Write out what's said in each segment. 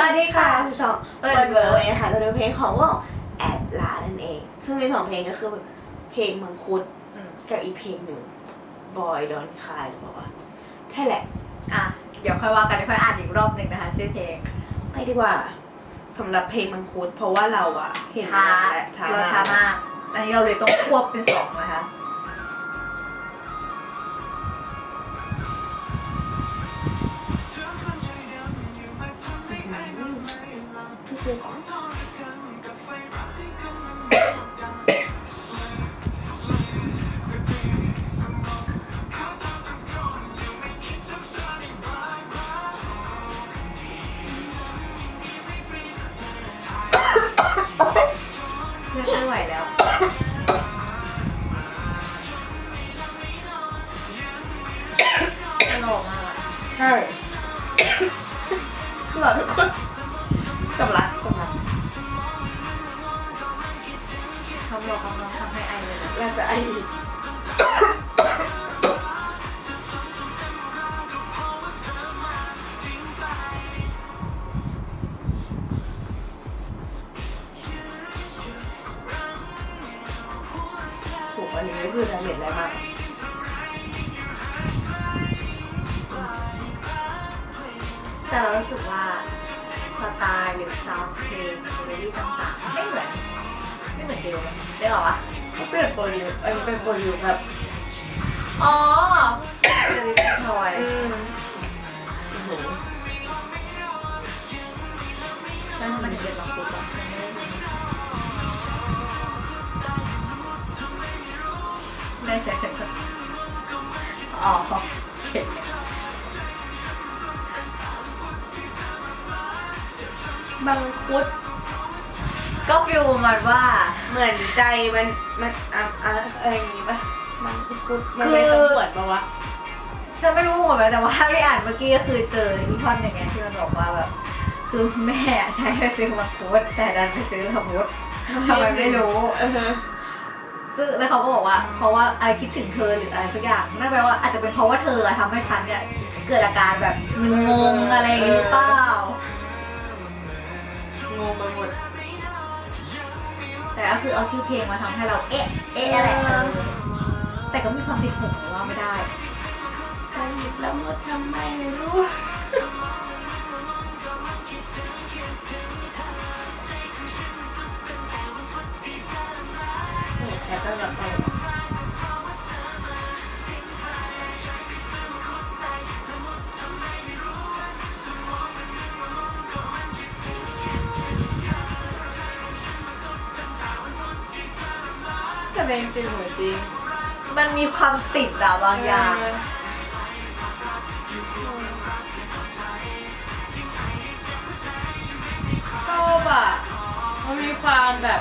วัสดีค่ะสุชองเอิเปิร์ดนเวิเวิร์ร์กเนี่ยค่ะจะเป็นเพลงของวงแอดลานั่นเอง ซึ่งมีสองเพลงก็คือเพลงมังคุดอืมกับอีกเพลงหนึ่งบอยดอนคายหรือเปล่าวะใช่แหละอะเดี๋ยวค่อยว่ากันเดี๋ยวค่อยอ่านอีกรอบหนึ่งนะคะชื่อเพลงไปดีกว่าสำหรับเพลงมังคุดเพราะว่าเราอะเห็นช้าแล้วช้าเราช้ามากอันนี้เราเลยต้องควบเป็นสองนะคะ ใช่คือเราทุกคนสำลักสำลักเขาบอกเขาบอกทำให้ไอเลยนะเราจะไออีกถูกอันนี้คือดาเมจอะไรมาก เรารู้สึกว่าสไตล์หรือซาวด์เพลงเมโลดี้ต่างๆไม่เหมือนไม่เหมือนเดิมอะได้หรอวะเขาเปลี่ยนโปรดิวอันนี้เป็นโปรดิวแบบอ๋อเดวิดทอยอืมโอ้โหแล้วทำไมถึงเป็นบางคนบางคนไม่ได้ดูไม่ใช่เป็นคนอ๋อโอเคบางคุด ก็ฟิลประมันว่า เหมือนใจมันมันอะอะอะไรอย่างงี้ปะบางคุดมันเป็นคำขวัญปะวะจะไม่รู้หมดเลยแต่ว่าที่อ่านเมื่อกี้ก็คือเจออีท่อนหนึ่งไงที่มันบอกว่าแบบ คือแม่ใช้ไปซื้อมังคุดแต่ดันไปซื้อละมุดทำไมไม่รู้ เออซึ่งแล้วเขาก็บอกว่า เพราะว่าอะไรคิดถึงเธอหรืออะไรสักอย่างนั่นแปลว่าอาจจะเป็นเพราะว่าเธออะทำให้ฉันเนี่ยเกิดอาการแบบงงๆอะไรอย่างงี้หรือเปล่า งงไปหมด แต่ก็คือเอาชื่อเพลงมาทำให้เราเอ๊ะ เอ๊ะอะไรเออแต่ก็มีความติดหูว่าไม่ได้ใครหยิบแล้วหมดทำไมไม่รู้ แต่เป็นจริงเหมือนจริงมันมีความติดอะบางอย่างชอบอะมันมีความแบบ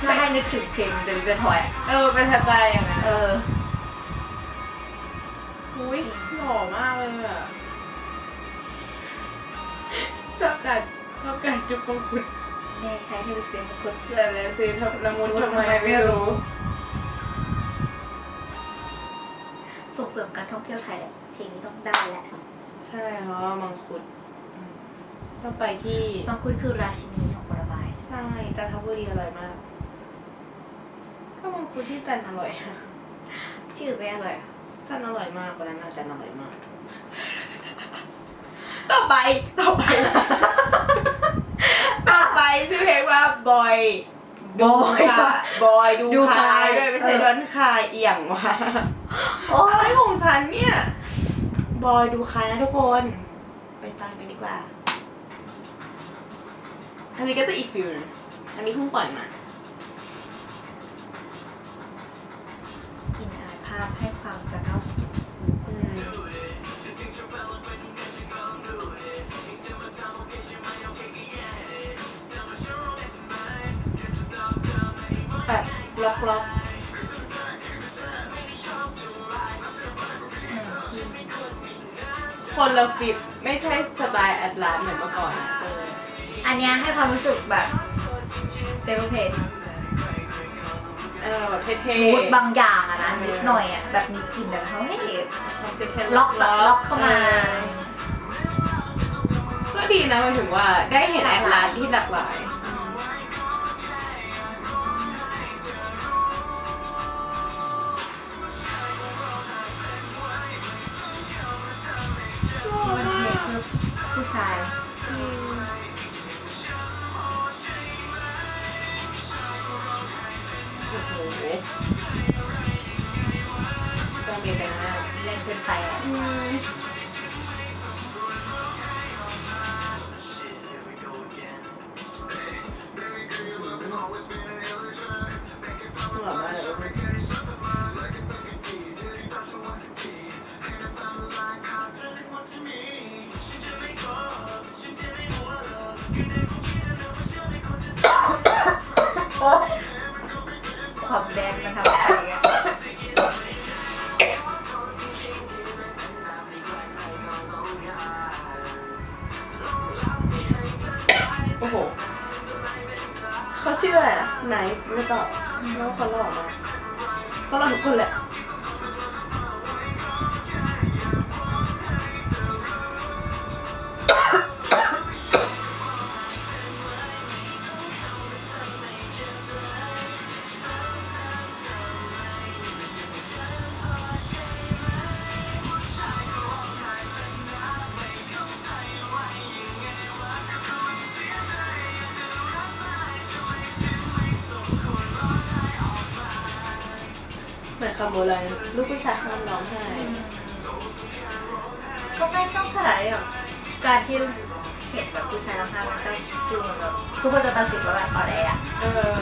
ถ้าให้นึกถึงเพลงเดลิเวอร์ทอยเออเป็นสไตล์อย่างนั้นเอออุ้ยหล่อมากเลยอะชอบการชอบการจุกมงกุฎ แม่ใช้ให้ดูเสียงคนแต่เลยสิทำละมุนทำไมไม่รู้ ส่งเสริมการท่องเที่ยวไทยแหละเพลงนี้ต้องได้แหละใช่เพราะว่ามังคุดอืมต้องไปที่มังคุดคือราชินีของผลไม้ใช่จันทบุรีอร่อยมาก ก็มังคุดที่จันทร์อร่อยอะที่อื่นไม่อร่อยอะจันทร์อร่อยมากวันนั้นอาจันทร์อร่อยมาก ต่อไปต่อไป ต่อไปชื่อเพลง ว่าบอยบอยค่ะบอยดูดูคาคายยด้วยไม่ใช่เออ ดอนคายเอี่ยงว่ะโอ้อะไรของฉันเนี่ย บอยดูคายนะทุกคน ไปฟังกันดีกว่า อันนี้ก็จะอีกฟิลนึงอันนี้เพิ่งปล่อยมา กินอายภาพให้ กล็อกคนละฟิลไม่ใช่สไตล์แอดลาสเหมือนเมื่อก่อนอะเอออันเนี้ยให้ความรู้สึกแบบเซลเพจเอออแบบเท่ๆมูดบางอย่างอะนะนิดหน่อยอะแบบมีกลิ่นแบบเขาให้ความเท่ๆล็อกแบบล็อกเข้ามาออก็ดีนะหมันถึงว่าได้เห็นแอดลาสที่หลากหลาย ชาย โอ้โหตอนเด็กกันนะเล่นเกินไปอะอืม เขาห คนแหละเหมือนคำโบราณลูกผู้ชายห้ามร้องไห้ก็ไม่ต้องขนาดนี้หรอกการที่เห็นแบบผู้ชายร้องไห้มันก็ดูเหมือนแบบทุกคนจะตัดสินว่าแบบอ่อนแออะเออ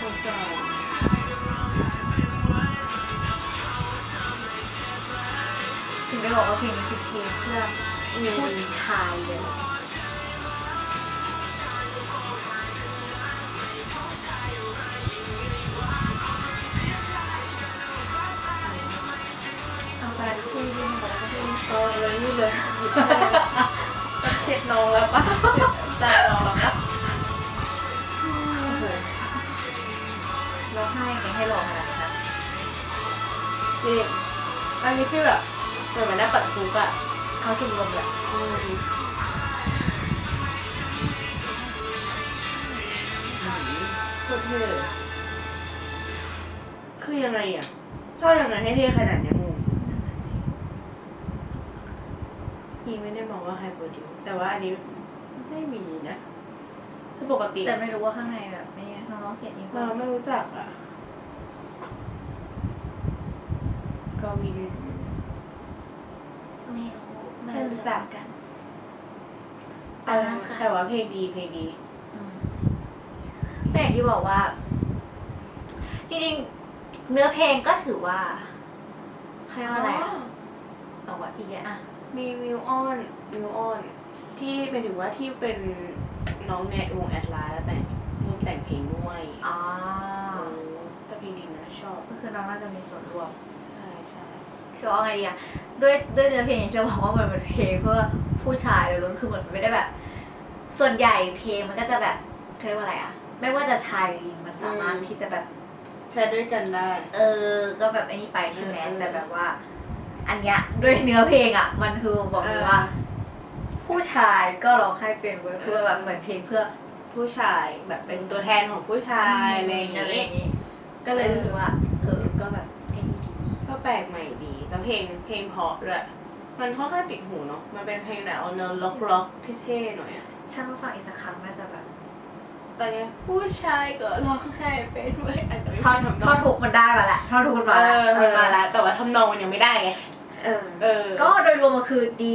สงสารถึงได้บอกว่าเพลงนี้คือเพลงเพื่อผู้ชายเลย เออเลยนี่เลยหยิบให้ต้องเช็ดน้องแล้วปะตาน้องแล้วปะโอ้โหร้องไห้ไงให้ร้องขนาดนั้นจริงอันนี้คือแบบเหมือนมันได้ปัดคุกอะเขาชุมรมแหละอืมโคตรเท่เลยคือยังไงอะชอบยังไงให้เท่ขนาดเนี้ยงง พี่ไม่ได้มองว่าไฮโปรดิวแต่ว่าอันนี้ไม่มีนะคือปกติแต่ไม่รู้ว่าข้างในแบบนี้น้องๆเขียนเองเราไม่รู้จักอะก็มีไม่รู้ไม่รู้จักกันแต่แต่ว่าเพลงดีเพลงดีอืมแต่อย่างที่บอกว่า จริงๆเนื้อเพลงก็ถือว่าเขาเรียกว่าอะไรอะเอาว่าอีกแล้วอะ มีมิวออนมิวออนที่เป็นถือว่าที่เป็นน้องในวงแอดลาแล้วแต่งรวมแต่งเพลงด้วยอ๋อเออแต่เพลงดีนะชอบก็คือน้องน่าจะมีส่วนร่วมใช่ใช่จะว่าไงดีอะด้วยด้วยเนื้อเพลงจะบอกว่ามันเป็นเพลงเพื่อผู้ชายเลยล้วนคือเหมือนมันไม่ได้แบบ ส่วนใหญ่เพลงมันก็จะแบบเขาเรียกว่าอะไรอะไม่ว่าจะชายหรือหญิงมันสามารถที่จะแบบใช้ด้วยกันได้ เออ ก็แบบไอ้นี่ไปใช่ไหมเออแต่แบบว่า อันเนี้ยด้วยเนื้อเพลงอะ มันคือบอกเลยว่า ผู้ชายก็ร้องให้เป็นเว้ยเพื่อแบบเหมือนเพลงเพื่อผู้ชายแบบเป็นตัวแทนของผู้ชายอะไรอย่างอะไรอย่างงี้งี้ก็เลยรู้สึกว่าเออก็แบบไอ้นี่ดีก็แปลกใหม่ดีแล้วเพลงเพลงเพราะด้วยมันค่อนข้างติดหูเนาะมันเป็นเพลงแบบเอาแนวล็อกล็อกๆเท่ๆหน่อยอะช่างฟังอีกสักครั้งน่าจะแบบตอนเนี้ยผู้ชายก็ร้องไห้เป็นด้วยอาจจะไม่ท่อนทำนท่ออนงทุกมันได้มาแหละท่อนทุกมันมาเอแล้วอมันมาแล้วแต่ว่าทำนองมันยังไม่ได้ไง เออเออก็โดยรวมมันคือดี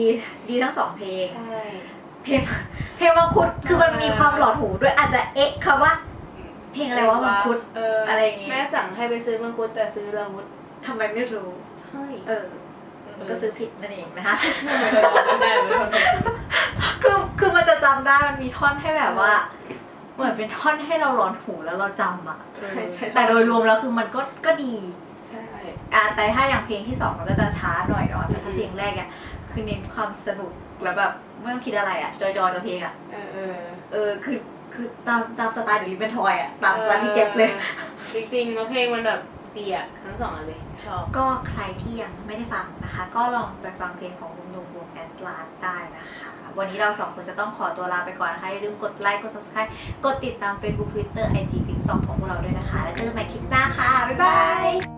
ดีทั้งสองเพลง ใช่ เพลงเพลงมังคุดคือมันมีความหลอนหูด้วยอาจจะเอ๊ะคำว่า เพลงอะไรวะมังคุด เอออะไรอย่างงี้ แม่สั่งให้ไปซื้อมังคุดแต่ซื้อละมุดทำไมไม่รู้ ใช่เออก็ซื้อผิดนั่นเองนะคะไม่ได้เลย คือคือมันจะจำได้มันมีท่อนให้แบบว่า เหมือนเป็นท่อนให้เราหลอนหูแล้วเราจำอะใช่ใช่ แต่โดยรวมแล้วคือมันก็ก็ดีใช่ อะแต่ถ้าอย่างเพลงที่สองมันก็จะช้าหน่อยเนาะแต่ถ้าอืมเพลงแรกเนี่ยคือเน้นความสนุกแล้วแบบไม่ต้องคิดอะไรอะจอยๆกับเพลงอะเออเออเออคือคือตามตามสไตล์เดลิเป็นทอยอะตามสไตล์ที่เจ็บเลย จริงๆแล้วเพลงมันแบบดีอะทั้งสองอันเลยชอบก็ใครที่ยังไม่ได้ฟังนะคะ ก็ลองไปฟังเพลงของวงดงวงแอสลาได้นะคะ วันนี้เราสองคนจะต้องขอตัวลาไปก่อนนะคะอย่าลืมกดไลค์กด subscribe กดติดตาม Facebook Twitter IG TikTok ของพวกเราด้วยนะคะ แล้วเจอกันใหม่คลิปหน้าค่ะ บ๊ายบาย